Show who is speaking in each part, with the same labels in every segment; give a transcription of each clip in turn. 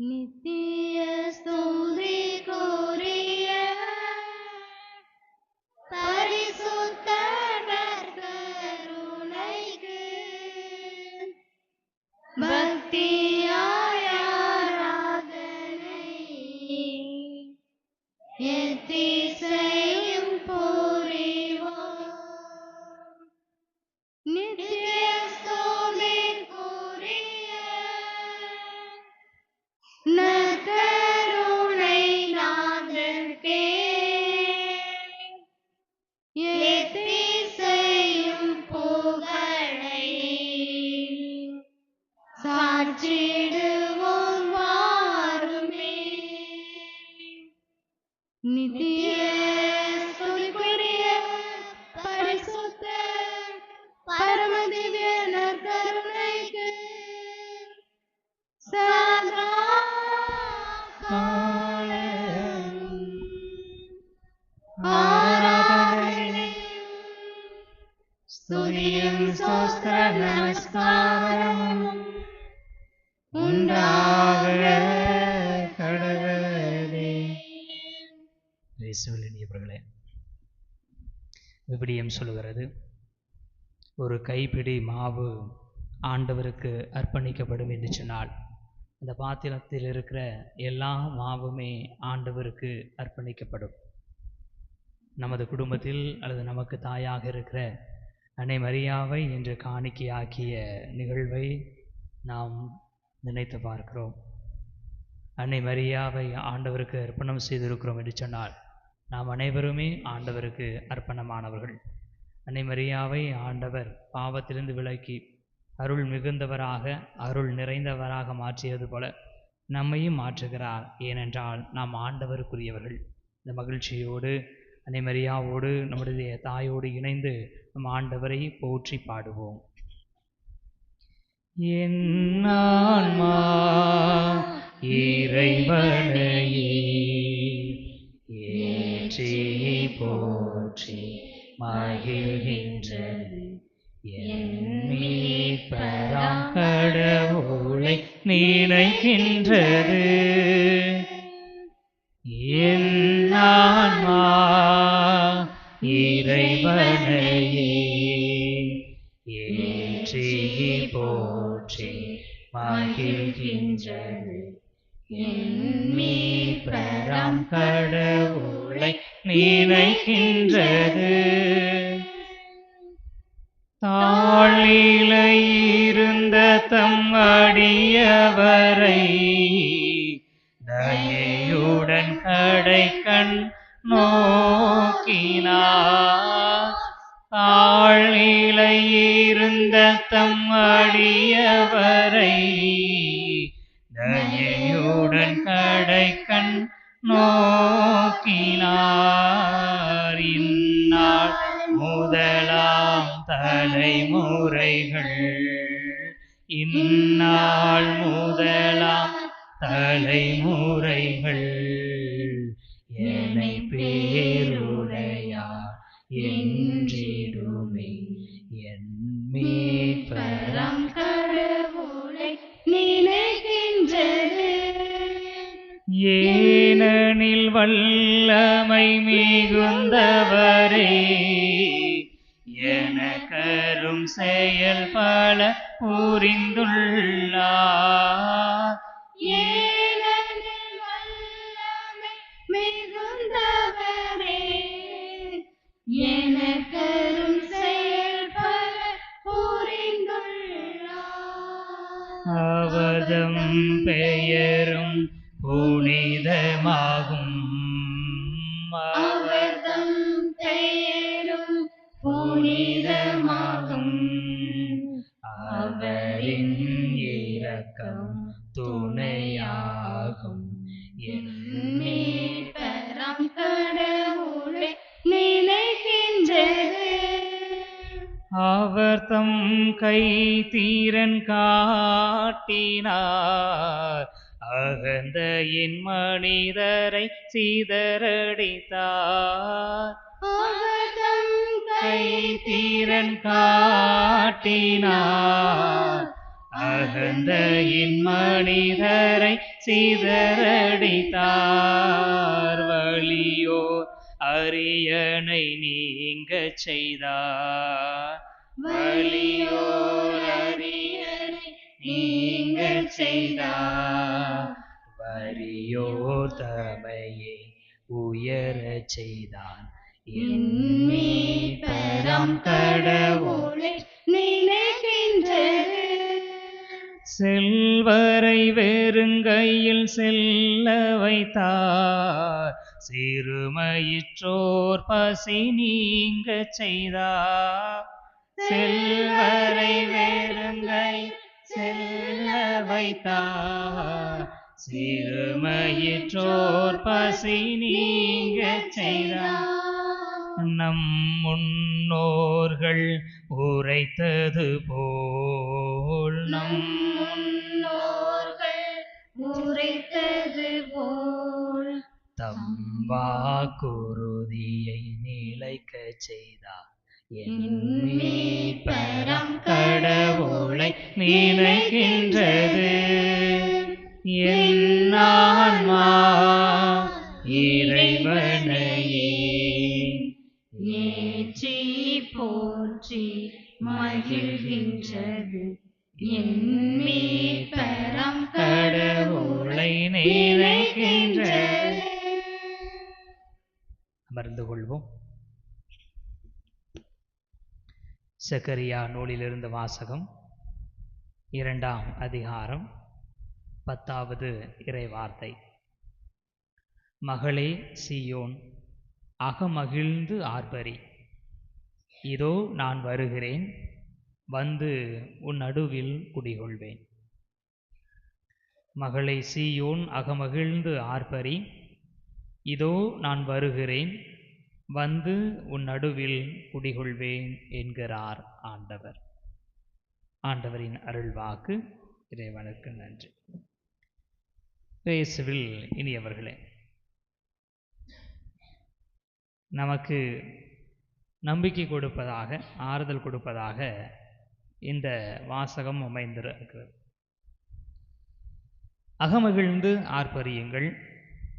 Speaker 1: नित्य स्तुति कोरे 你第。பிடி மாவு ஆண்டவருக்கு அர்ப்பணிக்கப்படும் என்று சொன்னால் அந்த பாத்திரத்தில் இருக்கிற எல்லா மாவுமே ஆண்டவருக்கு அர்ப்பணிக்கப்படும். நமது குடும்பத்தில் அல்லது நமக்கு தாயாக இருக்கிற அன்னை மரியாவை என்று காணிக்கையாக்கிய நிகழ்வை நாம் நினைத்து பார்க்கிறோம். அன்னை மரியாவை ஆண்டவருக்கு அர்ப்பணம் செய்திருக்கிறோம் என்று சொன்னால் நாம் அனைவருமே ஆண்டவருக்கு அர்ப்பணமானவர்கள். அன்னை மரியாவை ஆண்டவர் பாவத்திலிருந்து விலக்கி அருள் மிகுந்தவராக அருள் நிறைந்தவராக மாற்றியது போல நம்மையும் மாற்றுகிறார். ஏனென்றால் நாம் ஆண்டவருக்குரியவர்கள். இந்த மகிழ்ச்சியோடு அன்னை மரியாவோடு நம்முடைய தாயோடு இணைந்து நம் ஆண்டவரை போற்றி பாடுவோம். என் இறைவனையே ஏற்றி போற்றி மகிழ்கின்றது. கடவுளை நினைக்கின்றது. இறைவனையே ஏற்றி போற்றி மகிழ்கின்றது. என் கடவுளை நினைக்கின்றது. ஆழ்நிலையிருந்த தம் அடியவரை தயையுடன் கடை கண் நோக்கினார். இந்நாள் முதலாம் தலைமுறைகள். இந்நாள் முதலாம் தலைமுறைகள். எனக்கரும் செயல் பல புரிந்துள்ளார்
Speaker 2: மிகுந்தவரே. எனக்கரும் செயல் பல புரிந்துள்ளார்
Speaker 1: அவதம் பெயரும் கை தீரன் காட்டினார். அகந்த என் மனிதரை
Speaker 2: சீதரடித்தார்.
Speaker 1: கை தீரன் காட்டினார். அகந்த என் மனிதரை சிதறடித்தார் வழியோ அரியணை நீங்க செய்தார். வலியோர் அரியணை நீங்கள் செய்தார் வரியோர் தமையை உயரச் செய்தான். என் பரம் கடவுளை
Speaker 2: நினைக்கின்றது.
Speaker 1: செல்வரை வெறுங்கையில் செல்ல வைத்தார். சிறுமயிற்றோர் பசி நீங்க செய்தார். செல்வரை வெறுங்கை செல்ல வைத்தார். சிறுமயிற்றோர் பசி நீங்க செய்தார். நம் முன்னோர்கள் உரைத்தது போல் நம்
Speaker 2: முன்னோர்கள் உரைத்தது போல்
Speaker 1: தம்பாக்குருதியை நிலைக்க செய்தார். மீட்பரம் கடவுளை நினைக்கின்றது. என் சக்கரியா நூலிலிருந்து வாசகம் இரண்டாம் அதிகாரம் பத்தாவது இறைவார்த்தை. மகளே சீயோன் அகமகிழ்ந்து ஆர்பரி இதோ நான் வருகிறேன் வந்து உன் நடுவில் குடிகொள்வேன். மகளை சீயோன் அகமகிழ்ந்து ஆர்பரி இதோ நான் வருகிறேன் வந்து உன் நடுவில் குடிகொள்வேன் என்கிறார் ஆண்டவர். ஆண்டவரின் அருள்வாக்கு இறைவனுக்கு நன்றி. இயேசுவில் இனியவர்களே நமக்கு நம்பிக்கை கொடுப்பதாக ஆறுதல் கொடுப்பதாக இந்த வாசகம் அமைந்திருக்கிறது. அகமகிழ்ந்து ஆர்ப்பரியுங்கள்.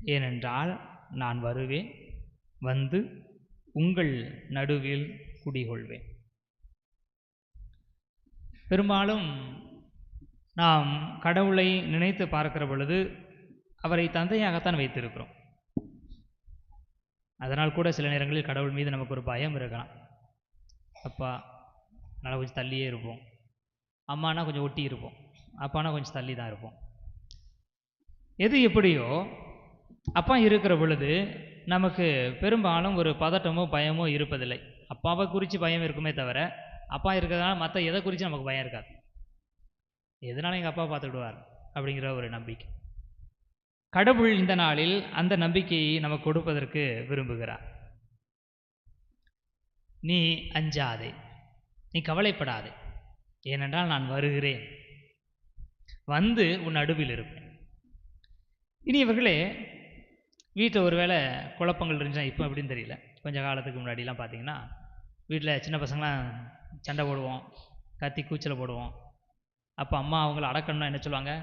Speaker 1: ஏனென்றால் நான் வருவேன். வந்து உங்கள் நடுவில் குடிகொள்வேன். பெரும்பாலும் நாம் கடவுளை நினைத்து பார்க்கிற பொழுது அவரை தந்தையாகத்தான் வைத்திருக்கிறோம். அதனால் கூட சில நேரங்களில் கடவுள் மீது நமக்கு ஒரு பயம் இருக்கலாம். அப்பா நல்லா கொஞ்சம் தள்ளியே இருப்போம். அம்மானா கொஞ்சம் ஒட்டி இருப்போம். அப்பானா கொஞ்சம் தள்ளி தான் இருப்போம். எது எப்படியோ அப்பா இருக்கிற பொழுது நமக்கு பெரும்பாலும் ஒரு பதட்டமோ பயமோ இருப்பதில்லை. அப்பாவை குறித்து பயம் இருக்குமே தவிர அப்பா இருக்கிறதுனால மற்ற எதை குறித்து நமக்கு பயம் இருக்காது. எதனால எங்கள் அப்பா பார்த்துக்கிடுவார்? அப்படிங்கிற ஒரு நம்பிக்கை. கடவுள் இந்த நாளில் அந்த நம்பிக்கையை நமக்கு கொடுப்பதற்கு விரும்புகிறார். நீ அஞ்சாதே. நீ கவலைப்படாதே. ஏனென்றால் நான் வருகிறேன். வந்து உன் நடுவில் இருப்பேன். இனி இவர்களே வீட்டில் ஒரு வேளை குழப்பங்கள் இருந்துச்சுன்னா இப்போ எப்படின்னு தெரியல. கொஞ்சம் காலத்துக்கு முன்னாடிலாம் பார்த்தீங்கன்னா வீட்டில் சின்ன பசங்களாம் சண்டை போடுவோம் கத்தி கூச்சல் போடுவோம். அப்போ அம்மா அவங்கள அடக்கணும்னா என்ன சொல்லுவாங்க?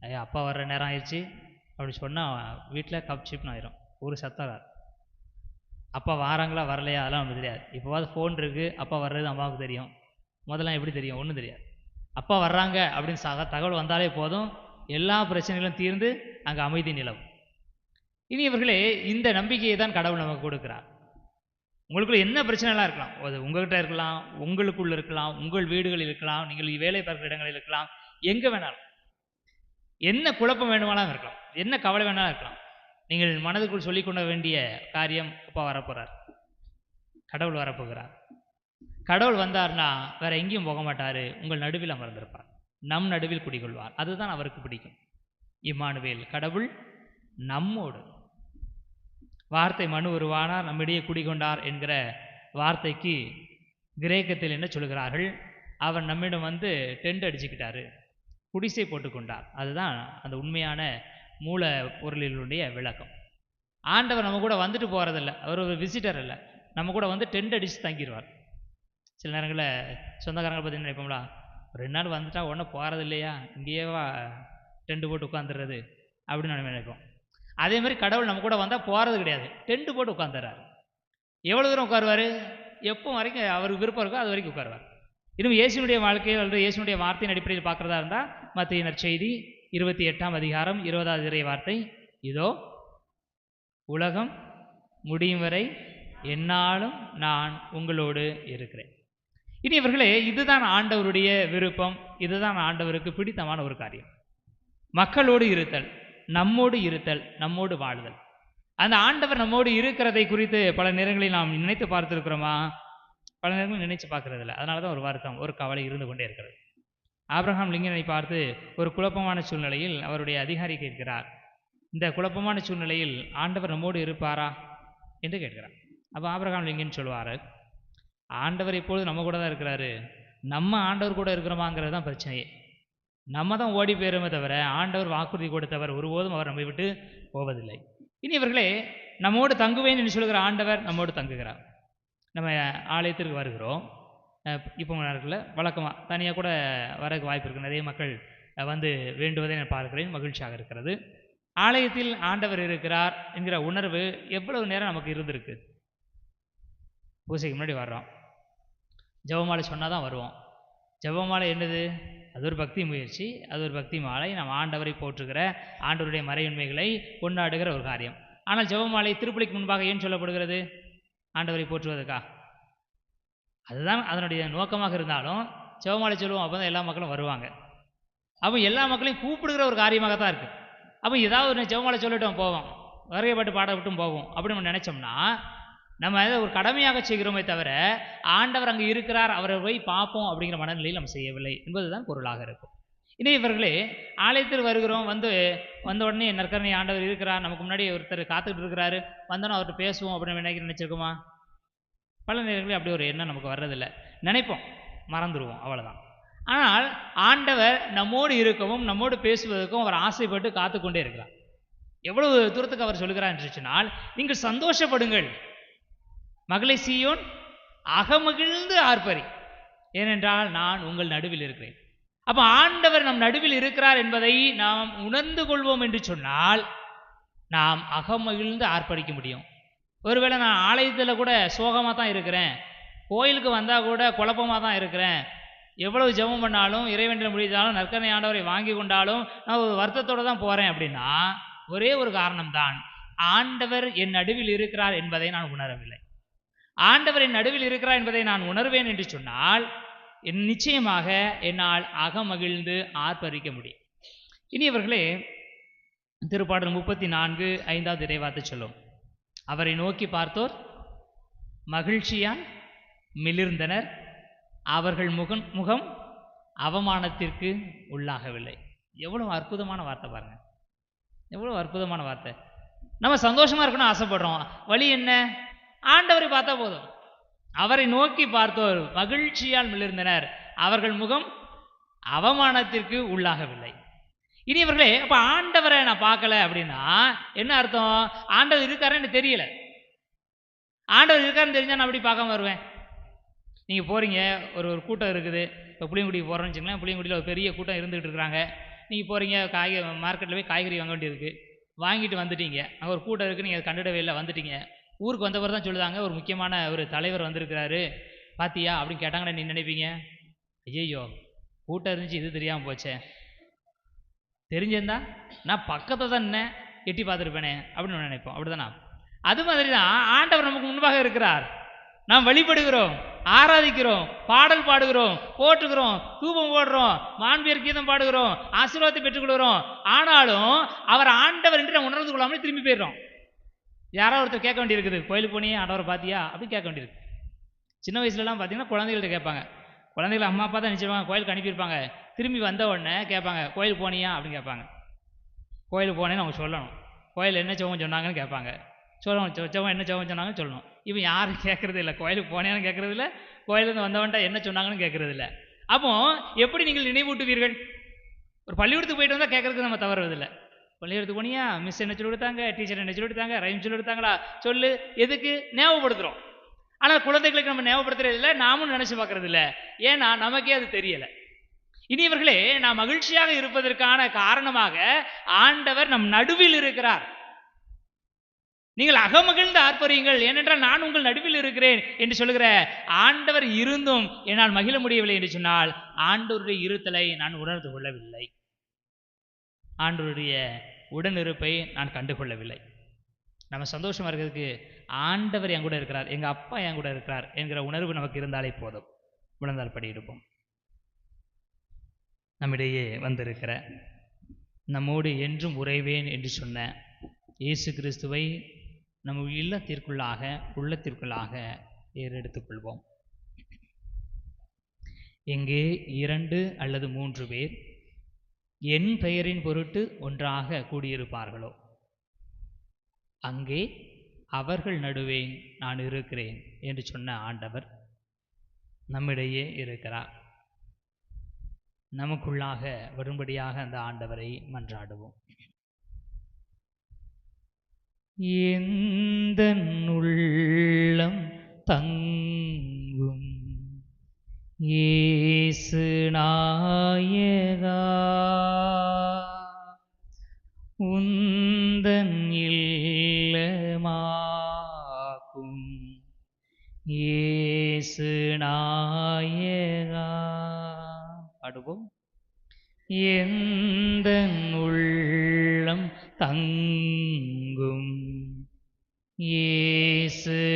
Speaker 1: ஐயா அப்பா வர்ற நேரம் ஆயிடுச்சு அப்படி சொன்னால் வீட்டில் கப் சிப்னு ஆயிரும். ஒரு சத்தம் அப்பா வாராங்களா வரலையா? அதெல்லாம் நமக்கு தெரியாது. இப்போவாது ஃபோன் இருக்குது அப்பா வர்றது அம்மாவுக்கு தெரியும். முதல்ல எப்படி தெரியும்? ஒன்றும் தெரியாது. அப்பா வர்றாங்க அப்படின்னு சக தகவல் வந்தாலே போதும். எல்லா பிரச்சனைகளும் தீர்ந்து அங்கே அமைதி நிலவும். இனி இவர்களே இந்த நம்பிக்கையை தான் கடவுள் நமக்கு கொடுக்குறார். உங்களுக்குள்ள என்ன பிரச்சனைலாம் இருக்கலாம்? அது உங்ககிட்ட இருக்கலாம் உங்களுக்குள்ள இருக்கலாம் உங்கள் வீடுகளில் இருக்கலாம் நீங்கள் வேலை பார்க்குற இடங்களில் இருக்கலாம் எங்கே வேணாலும். என்ன குழப்பம் வேணுமானாலும் இருக்கலாம். என்ன கவலை வேணாலும் இருக்கலாம். நீங்கள் மனதுக்குள் சொல்லிக்கொள்ள வேண்டிய காரியம் அப்பா வரப்போகிறார் கடவுள் வரப்போகிறார். கடவுள் வந்தார்னா வேற எங்கேயும் போக மாட்டார். உங்கள் நடுவில் அமர்ந்திருப்பார். நம் நடுவில் குடிகொள்வார். அதுதான் அவருக்கு பிடிக்கும். இம்மானுவேல் கடவுள் நம்மோடு. வார்த்தை மனு உருவானார் நம்மிடையே குடிகொண்டார் என்கிற வார்த்தைக்கு கிரேக்கத்தில் என்ன சொல்கிறார்கள்? அவர் நம்மிடம் வந்து டென்ட் அடிச்சுக்கிட்டாரு. குடிசை போட்டுக்கொண்டார் அதுதான் அந்த உண்மையான மூல பொருளினுடைய விளக்கம். ஆண்டவர் நம்ம கூட வந்துட்டு போகிறதில்ல அவர் ஒரு விசிட்டர் இல்லை நம்ம கூட வந்து டென்ட் அடித்து தங்கிடுவார் சில நேரங்களில் சொந்தக்காரங்களை பற்றி நினைப்போம்ல ரெண்டு நாள் வந்துட்டா ஒன்றும் போகிறது இல்லையா இங்கேயேவா டென்ட் போட்டு உட்காந்துடுறது அப்படின்னு நம்ம நினைப்போம். அதே மாதிரி கடவுள் நம்ம கூட வந்தால் போகிறது கிடையாது. டென்ட் போட்டு உட்காந்துறாரு எவ்வளோ தூரம் உட்காருவார்? எப்போ வரைக்கும் அவருக்கு விருப்பம் இருக்கோ அது வரைக்கும் உட்காருவார். இன்னும் இயேசுனுடைய வாழ்க்கையில் அல்லது இயேசுனுடைய வார்த்தையின் அடிப்படையில் பார்க்குறதா இருந்தால் மத்தியினர் செய்தி இருபத்தி எட்டாம் அதிகாரம் இருபதாவது இறை வார்த்தை. இதோ உலகம் முடியும் வரை என்னாலும் நான் உங்களோடு இருக்கிறேன். இனி இவர்களே இதுதான் ஆண்டவருடைய விருப்பம். இதுதான் ஆண்டவருக்கு பிடித்தமான ஒரு காரியம். மக்களோடு இருத்தல். நம்மோடு இருத்தல் நம்மோடு வாழுதல். அந்த ஆண்டவர் நம்மோடு இருக்கிறதை குறித்து பல நேரங்களில் நாம் நினைத்து பார்த்துருக்கிறோமா? பல நேரங்களும் நினைச்சு பார்க்கறது இல்லை அதனால தான் ஒரு வருத்தம் ஒரு கவலை இருந்து கொண்டே இருக்கிறது. ஆப்ரஹாம் லிங்கனை பார்த்து ஒரு குழப்பமான சூழ்நிலையில் அவருடைய அதிகாரி கேட்கிறார். இந்த குழப்பமான சூழ்நிலையில் ஆண்டவர் நம்மோடு இருப்பாரா? என்று கேட்கிறார். அப்போ ஆப்ரஹாம் லிங்கன் சொல்லுவார் ஆண்டவர் இப்பொழுது நம்ம கூட தான் இருக்கிறாரு. நம்ம ஆண்டவர் கூட இருக்கிறோமாங்கிறது தான் பிரச்சனையே. நம்ம தான் ஓடி போயிருமே தவிர ஆண்டவர் வாக்குறுதி கொடுத்தவர் ஒருபோதும் அவர் நம்மை விட்டு போவதில்லை. இனி இவர்களே நம்மோடு தங்குவேன் என்று சொல்கிற ஆண்டவர் நம்மோடு தங்குகிறார். நம்ம ஆலயத்திற்கு வருகிறோம். இப்போ இருக்குல்ல வழக்கமாக தனியாக கூட வரக்கு வாய்ப்பு இருக்குது நிறைய மக்கள் வந்து வேண்டுவதை நான் பார்க்கிறேன். மகிழ்ச்சியாக இருக்கிறது. ஆலயத்தில் ஆண்டவர் இருக்கிறார் என்கிற உணர்வு எவ்வளவு நேரம் நமக்கு இருந்திருக்கு? பூஜைக்கு முன்னாடி வர்றோம். ஜெபமாலை சொன்னால் தான் வருவோம். ஜெபமாலை என்னது? அது ஒரு பக்தி முயற்சி அது ஒரு பக்தி மாலை. நாம் ஆண்டவரை போற்றுகிற ஆண்டவருடைய மறையுண்மைகளை கொண்டாடுகிற ஒரு காரியம். ஆனால் ஜெபமாலை திருப்பலிக்கு முன்பாக ஏன் சொல்லப்படுகிறது? ஆண்டவரை போற்றுவதற்கா? அதுதான் அதனுடைய நோக்கமாக இருந்தாலும் ஜெபமாலை சொல்லுவோம் அப்போ தான் எல்லா மக்களும் வருவாங்க. அப்போ எல்லா மக்களையும் கூப்பிடுகிற ஒரு காரியமாக தான் இருக்குது அப்போ ஏதாவது ஒரு ஜெபமாலை சொல்லிட்டோம் போவோம். வருகைப்பட்டு பாட விட்டும் போவோம். அப்படின்னு நம்ம நினச்சோம்னா நம்ம அதை ஒரு கடமையாக செய்கிறோமே தவிர ஆண்டவர் அங்கே இருக்கிறார் அவரை போய் பார்ப்போம் அப்படிங்கிற மனநிலையில் நம்ம செய்யவில்லை என்பதுதான் பொருளாக இருக்கும். இனி இவர்களே ஆலயத்தில் வருகிறோம் வந்து வந்த உடனே நற்கரணை ஆண்டவர் இருக்கிறார். நமக்கு முன்னாடி ஒருத்தர் காத்துக்கிட்டு இருக்கிறாரு. வந்தோன்னா அவர்கிட்ட பேசுவோம் அப்படின்னு நினைக்க நினச்சிருக்கோமா? பல நேரங்களில் அப்படி ஒரு எண்ணம் நமக்கு வர்றதில்லை. நினைப்போம். மறந்துடுவோம் அவ்வளோதான் ஆனால் ஆண்டவர் நம்மோடு இருக்கவும் நம்மோடு பேசுவதற்கும் அவர் ஆசைப்பட்டு காத்து கொண்டே இருக்கிறார். எவ்வளவு தூரத்துக்கு அவர் சொல்கிறார் என்று சொன்னால் நீங்கள் சந்தோஷப்படுங்கள். மகளை சீயோன் அகமகிழ்ந்து ஆர்ப்பரி. ஏனென்றால் நான் உங்கள் நடுவில் இருக்கிறேன். அப்போ ஆண்டவர் நம் நடுவில் இருக்கிறார் என்பதை நாம் உணர்ந்து கொள்வோம் என்று சொன்னால் நாம் அகமகிழ்ந்து ஆர்ப்பரிக்க முடியும். ஒருவேளை நான் ஆலயத்தில் கூட சோகமாக தான் இருக்கிறேன். கோயிலுக்கு வந்தால் கூட குழப்பமாக தான் இருக்கிறேன். எவ்வளவு ஜெபம் பண்ணாலும் இறைவனில் முடிந்தாலும் நற்கனை ஆண்டவரை வாங்கி கொண்டாலும் நான் ஒரு வருத்தத்தோடு தான் போகிறேன் அப்படின்னா ஒரே ஒரு காரணம்தான். ஆண்டவர் என் நடுவில் இருக்கிறார் என்பதை நான் உணரவில்லை. ஆண்டவரின் நடுவில் இருக்கிறார் என்பதை நான் உணர்வேன் என்று சொன்னால் என் நிச்சயமாக என்னால் அகமகிழ்ந்து ஆர்ப்பரிக்க முடியும். இனியவர்களே திருப்பாடல் முப்பத்தி நான்கு ஐந்தாவது இறைவாத்து சொல்லும். அவரை நோக்கி பார்த்தோர் மகிழ்ச்சியால் மிளிர்ந்தனர். அவர்கள் முகம் முகம் அவமானத்திற்கு உள்ளாகவில்லை. எவ்வளவு அற்புதமான வார்த்தை பாருங்க. எவ்வளவு அற்புதமான வார்த்தை. நம்ம சந்தோஷமாக இருக்கணும் ஆசைப்படுறோம். வழி என்ன? ஆண்டவரை பார்த்தா போதும். அவரை நோக்கி பார்த்தோர் மகிழ்ச்சியால் மிளிர்ந்தனர். அவர்கள் முகம் அவமானத்திற்கு உள்ளாகவில்லை. இனி இவர்களே அப்ப ஆண்டவரை நான் பார்க்கல அப்படின்னா என்ன அர்த்தம்? ஆண்டவர் இருக்காருன்னு எனக்கு தெரியல. ஆண்டவர் இருக்காருன்னு தெரிஞ்சா நான் அப்படி பார்க்காம வருவேன். நீங்கள் போகிறீங்க ஒரு ஒரு கூட்டம் இருக்குது. இப்போ புளியங்குடிக்கு போகிறோன்னு வச்சுங்களேன் புளியங்குடியில் ஒரு பெரிய கூட்டம் இருந்துகிட்டு இருக்கிறாங்க. நீங்கள் போகிறீங்க காய்கறி மார்க்கெட்டில் போய் காய்கறி வாங்க வேண்டியிருக்கு வாங்கிட்டு வந்துட்டீங்க. அங்கே ஒரு கூட்டம் இருக்குது நீங்கள் கண்டுடவே இல்லை வந்துட்டீங்க. ஊருக்கு வந்தவர் தான் சொல்லுதாங்க ஒரு முக்கியமான ஒரு தலைவர் வந்திருக்கிறாரு. பாத்தியா? அப்படின்னு கேட்டாங்கன்னா நீ நினைப்பீங்க? ஐயோ கூட்டம் இருந்துச்சு இது தெரியாமல் போச்சே. தெரிஞ்சிருந்தா நான் பக்கத்தில் தான் என்ன எட்டி பார்த்துருப்பேனே அப்படின்னு நினைப்போம். அப்படிதானா? அது மாதிரி தான் ஆண்டவர் நமக்கு முன்பாக இருக்கிறார். நாம் வழிபடுகிறோம் ஆராதிக்கிறோம் பாடல் பாடுகிறோம் போட்டுக்கிறோம் தூபம் போடுறோம் மாண்பியர் கீதம் பாடுகிறோம் ஆசீர்வாதத்தை பெற்றுக்கொள்கிறோம். ஆனாலும் அவர் ஆண்டவர் என்று நான் உணர்ந்து கொள்ளாமல் திரும்பி போயிடுறோம். யாரோ ஒருத்தர் கேட்க வேண்டியிருக்குது. கோயிலுக்கு போனியே ஆண்டவரை பார்த்தியா அப்படின்னு கேட்க வேண்டியிருக்கு. சின்ன வயசுலலாம் பார்த்தீங்கன்னா குழந்தைகள்கிட்ட கேட்பாங்க. குழந்தைகள் அம்மா அப்பா தான் நினச்சிருவாங்க கோயிலுக்கு அனுப்பியிருப்பாங்க. திரும்பி வந்த உடனே கேட்பாங்க கோயிலுக்கு போனியா? அப்படின்னு கேட்பாங்க. கோயிலுக்கு போனேன்னு அவங்க சொல்லணும். கோயில் என்ன சோகம் சொன்னாங்கன்னு கேட்பாங்க. சொல்லணும் சோகம் என்ன சோகம் சொன்னாங்கன்னு சொல்லணும். இவன் யாரும் கேட்குறது இல்லை. கோயிலுக்கு போனேன்னு கேட்குறது இல்லை. கோயிலேருந்து வந்தவன்ட்ட என்ன சொன்னாங்கன்னு கேட்குறது இல்லை. அப்போ எப்படி நீங்கள் நினைவூட்டுவீர்கள்? ஒரு பள்ளிக்கூடத்துக்கு போயிட்டு வந்தால் கேட்கறதுக்கு நம்ம தவறுவதில்லை பள்ளிக்கூடத்துக்கு போனியா? மிஸ் என்ன சொல்லி கொடுத்தாங்க டீச்சர் என்ன சொல்லி கொடுத்தாங்க ரைம் சொல்லி. கொடுத்தாங்களா சொல்லு எதுக்கு? ஞாபகப்படுத்துகிறோம் ஆனால் குழந்தைகளுக்கு நம்ம ஞாபகப்படுத்துறது இல்லை நாமும் நினச்சி பார்க்கறது இல்லை ஏன்னா நமக்கே அது தெரியலை. இனியவர்களே நாம் மகிழ்ச்சியாக இருப்பதற்கான காரணமாக ஆண்டவர் நம் நடுவில் இருக்கிறார். நீங்கள் அகமகிழ்ந்து ஆர்ப்பரியுங்கள். ஏனென்றால் நான் உங்கள் நடுவில் இருக்கிறேன் என்று சொல்லுகிற ஆண்டவர் இருந்தும் என்னால் மகிழ முடியவில்லை என்று சொன்னால் ஆண்டவருடைய இருத்தலை நான் உணர்ந்து கொள்ளவில்லை. ஆண்டவருடைய உடனிருப்பை நான் கண்டுகொள்ளவில்லை. நம்ம சந்தோஷமாக இருக்கிறதுக்கு ஆண்டவர் என் கூட இருக்கிறார் எங்கள் அப்பா என் கூட இருக்கிறார் என்கிற உணர்வு நமக்கு இருந்தாலே போதும். உணர்ந்தால் படி இருப்போம் நம்மிடையே வந்திருக்கிற நம்மோடு என்றும் உறைவேன் என்று சொன்ன இயேசு கிறிஸ்துவை நம் இல்லத்திற்குள்ளாக உள்ளத்திற்குள்ளாக ஏறெடுத்துக் கொள்வோம். எங்கே இரண்டு அல்லது மூன்று பேர் என் பெயரின் பொருட்டு ஒன்றாக கூடியிருப்பார்களோ? அங்கே அவர்கள் நடுவே நான் இருக்கிறேன் என்று சொன்ன ஆண்டவர் நம்மிடையே இருக்கிறார். நமக்குள்ளாக வரும்படியாக அந்த ஆண்டவரை மன்றாடுவோம். எந்த உள்ளம் தங்க இயேசு நாயகா. உந்தன் இல்லமாக்கும் இயேசு நாயகா. பாடுவோம். எந்த உள்ளம் தங்கும் இயேசு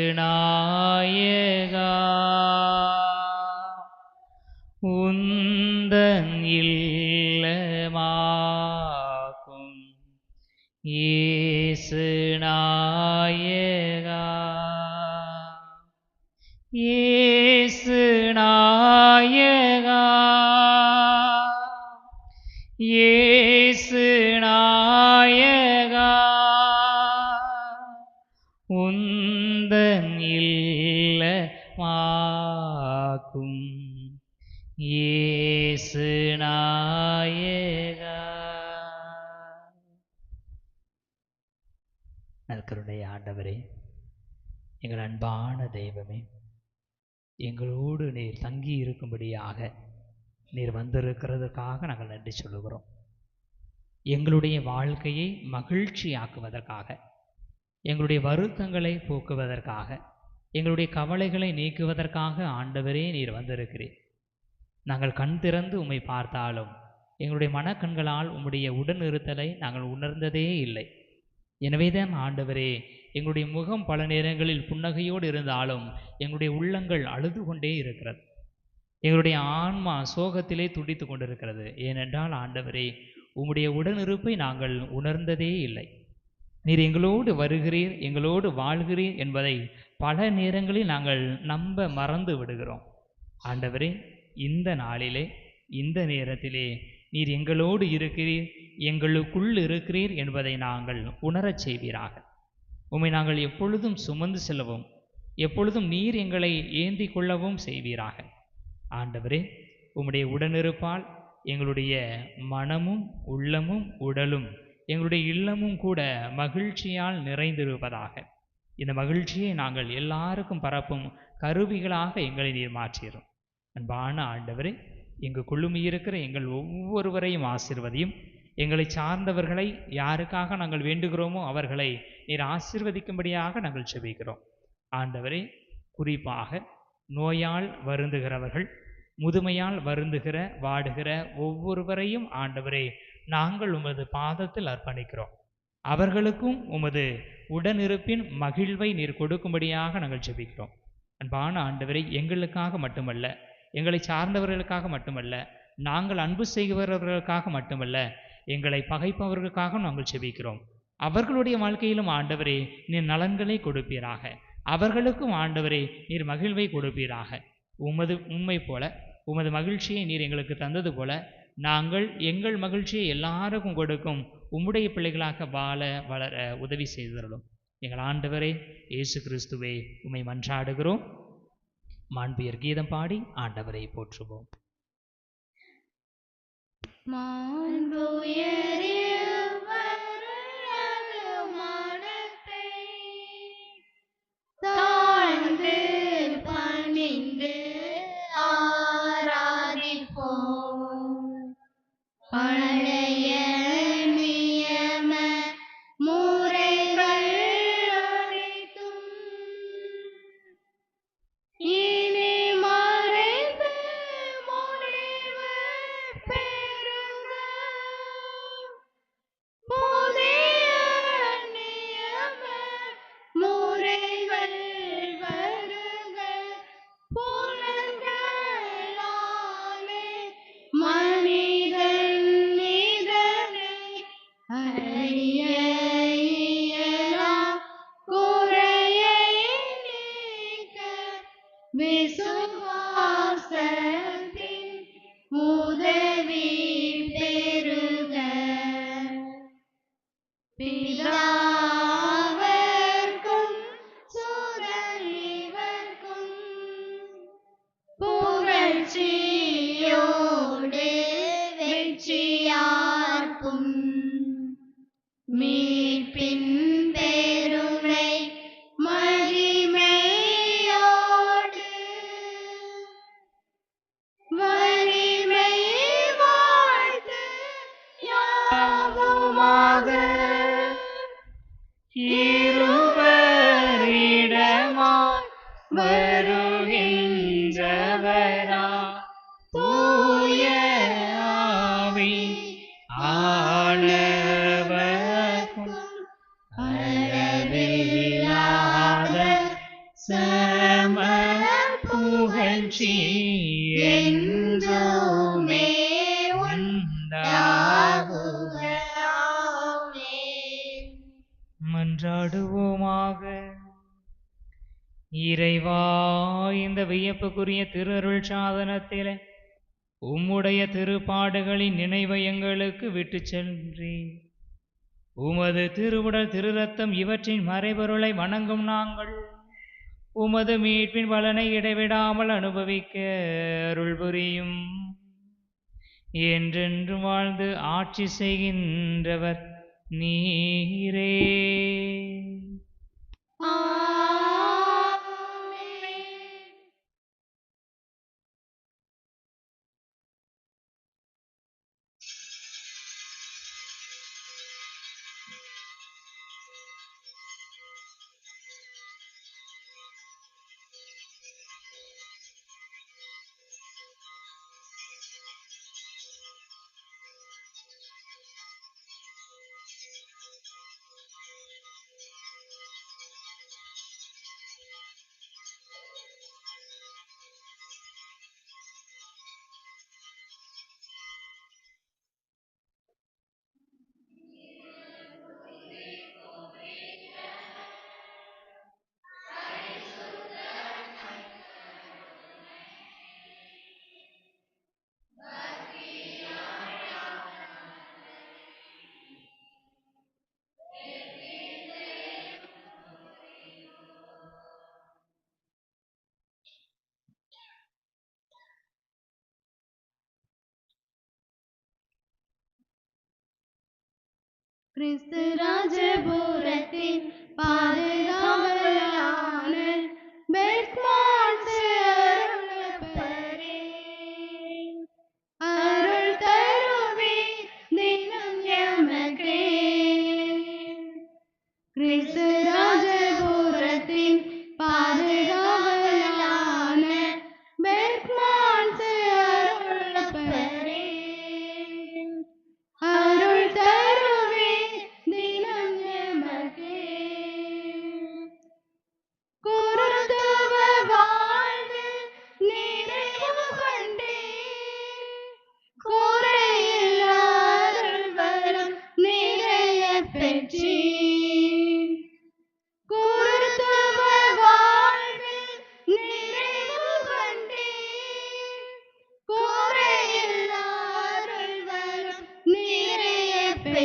Speaker 1: நற்கருடைய ஆண்டவரே எங்கள் அன்பான தெய்வமே எங்களோடு நீர் தங்கி இருக்கும்படியாக நீர் வந்திருக்கிறதுக்காக நாங்கள் நன்றி சொல்லுகிறோம். எங்களுடைய வாழ்க்கையை மகிழ்ச்சியாக்குவதற்காக எங்களுடைய வருத்தங்களை போக்குவதற்காக எங்களுடைய கவலைகளை நீக்குவதற்காக ஆண்டவரே நீர் வந்திருக்கிறீர். நாங்கள் கண் திறந்து உம்மை பார்த்தாலும் எங்களுடைய மனக்கண்களால் உம்முடைய உடனிருத்தலை நாங்கள் உணர்ந்ததே இல்லை. எனவேதான் ஆண்டவரே எங்களுடைய முகம் பல நேரங்களில் புன்னகையோடு இருந்தாலும் எங்களுடைய உள்ளங்கள் அழுது கொண்டே இருக்கிறது. எங்களுடைய ஆன்மா சோகத்திலே துடித்து கொண்டிருக்கிறது. ஏனென்றால் ஆண்டவரே உம்முடைய உடனிருப்பை நாங்கள் உணர்ந்ததே இல்லை. நீர் எங்களோடு வருகிறீர் எங்களோடு வாழ்கிறீர் என்பதை பல நேரங்களில் நாங்கள் நம்ப மறந்து விடுகிறோம். ஆண்டவரே இந்த நாளிலே இந்த நேரத்திலே நீர் எங்களோடு இருக்கிறீர் எங்களுக்குள் இருக்கிறீர் என்பதை நாங்கள் உணரச் செய்வீராக. உம்மை நாங்கள் எப்பொழுதும் சுமந்து செல்லவும் எப்பொழுதும் நீர் எங்களை ஏந்தி கொள்ளவும் செய்வீராக. ஆண்டவரே உம்முடைய உடனிருப்பால் எங்களுடைய மனமும் உள்ளமும் உடலும் எங்களுடைய இல்லமும் கூட மகிழ்ச்சியால் நிறைந்திருப்பதாக. இந்த மகிழ்ச்சியை நாங்கள் எல்லாருக்கும் பரப்பும் கருவிகளாக எங்களை நீர் மாற்றிடும் அன்பான ஆண்டவரே எங்கள் குழுமி இருக்கிற எங்கள் ஒவ்வொருவரையும் ஆசிர்வதியும் எங்களை சார்ந்தவர்களை யாருக்காக நாங்கள் வேண்டுகிறோமோ அவர்களை நீர் ஆசிர்வதிக்கும்படியாக நாங்கள் செபிக்கிறோம் ஆண்டவரே குறிப்பாக நோயால் வருந்துகிறவர்கள் முதுமையால் வருந்துகிற வாடுகிற ஒவ்வொருவரையும் ஆண்டவரே நாங்கள் உமது பாதத்தில் அர்ப்பணிக்கிறோம். அவர்களுக்கும் உமது உடனிருப்பின் மகிழ்வை நீர் கொடுக்கும்படியாக நாங்கள் ஜெபிக்கிறோம். அன்பான ஆண்டவரை எங்களுக்காக மட்டுமல்ல எங்களை சார்ந்தவர்களுக்காக மட்டுமல்ல நாங்கள் அன்பு செய்கிறவர்களுக்காக மட்டுமல்ல எங்களை பகைப்பவர்களுக்காக நாங்கள் செபிக்கிறோம். அவர்களுடைய வாழ்க்கையிலும் ஆண்டவரே நீர் நலன்களை கொடுப்பீராக. அவர்களுக்கும் ஆண்டவரே நீர் மகிழ்வை கொடுப்பீராக. உமது உண்மை போல உமது மகிழ்ச்சியை நீர் எங்களுக்கு தந்தது போல நாங்கள் எங்கள் மகிழ்ச்சியை எல்லாருக்கும் கொடுக்கும் உம்முடைய பிள்ளைகளாக வாழ வளர உதவி செய்தருளும் எங்கள் ஆண்டவரே இயேசு கிறிஸ்துவே உம்மை மன்றாடுகிறோம். மாண்பியர் கீதம் பாடி ஆண்டவரை போற்றுவோம்.
Speaker 2: மாண்புயரியவரது My പാപമാകെ இறைவா இந்த வியப்புக்குரிய திருருள் சாதனத்தில் உம்முடைய திருப்பாடுகளின் நினைவை எங்களுக்கு விட்டு சென்றேன் உமது திருவுடல் திருரத்தம் இவற்றின் மறைபொருளை வணங்கும் நாங்கள். உமது மீட்பின் பலனை இடைவிடாமல் அனுபவிக்க அருள் புரியும் என்றென்று வாழ்ந்து ஆட்சி செய்கின்றவர் நீரே. कृष्ण राज बोरते पार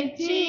Speaker 2: செஞ்சி